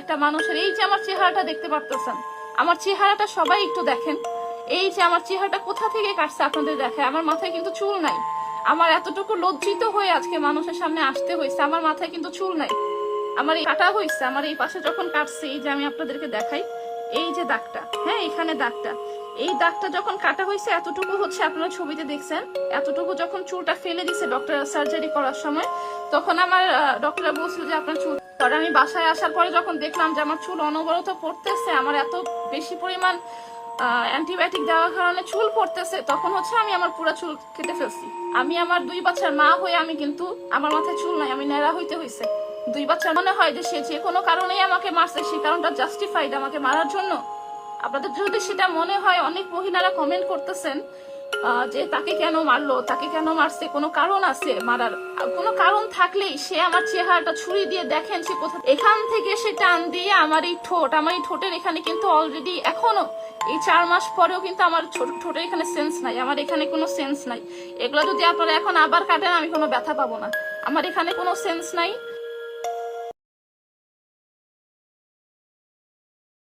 একটা মানুষের এই যে আমার চেহারাটা দেখতে পারতেছেন, আমার চেহারাটা সবাই একটু দেখেন। এই যে আমার চেহারাটা কোথা থেকে কাটছে আপনাদের দেখে আমার মাথায় কিন্তু চুল নাই। আমার এতটুকু লজ্জিত হয়ে আজকে মানুষের সামনে আসতে হয়েছে, আমার মাথায় কিন্তু চুল নাই। আমার এই কাটা হয়েছে, আমার এই পাশে যখন কাটছে, এই যে আমি আপনাদেরকে দেখাই, এই যে দাগটা হ্যাঁ এখানে দাগটা। এই দাগটা যখন কাটা হয়েছে, এতটুকু হচ্ছে আপনারা ছবিতে দেখছেন। এতটুকু যখন চুলটা ফেলে দিছে ডক্টর সার্জারি করার সময়, তখন আমার ডক্টর বলছিল যে আপনার চুল পরে আমি বাসায় আসার পরে যখন দেখলাম যে আমার চুল অনবরত পড়তেছে, আমার এত বেশি পরিমাণ অ্যান্টিবায়োটিক দেওয়ার কারণে চুল পড়তেছে, তখন হচ্ছে আমি আমার পুরো চুল কেটে ফেলছি। আমি আমার দুই বাচ্চার মা হয়ে আমি কিন্তু আমার মাথায় চুল নাই, আমি ন্যাড়া হইতে হয়েছে দুই বাচ্চার মনে হয় যে সে যে কোনো কারণেই আমাকে মারছে সেই কারণটা জাস্টিফাইড আমাকে মারার জন্য। আপনাদের যদি সেটা মনে হয় অনেক মহিলারা কমেন্ট করতেছেন যে তাকে কেন মারলো, তাকে কেন মারছে, কোনো কারণ আছে মারার? কোনো কারণ থাকলেই সে আমার চেহারাটা ছুরি দিয়ে দেখেন সে কোথা এখান থেকে সে টান দিয়ে আমার এই ঠোঁট, আমার এই ঠোঁটের এখানে কিন্তু অলরেডি এখনও, এই চার মাস পরেও কিন্তু আমার ছোট ঠোঁটের এখানে সেন্স নাই, আমার এখানে কোনো সেন্স নাই। এগুলো যদি আপনারা এখন আবার কাটেন, আমি কোনো ব্যথা পাবো না। আমার এখানে কোনো সেন্স নাই।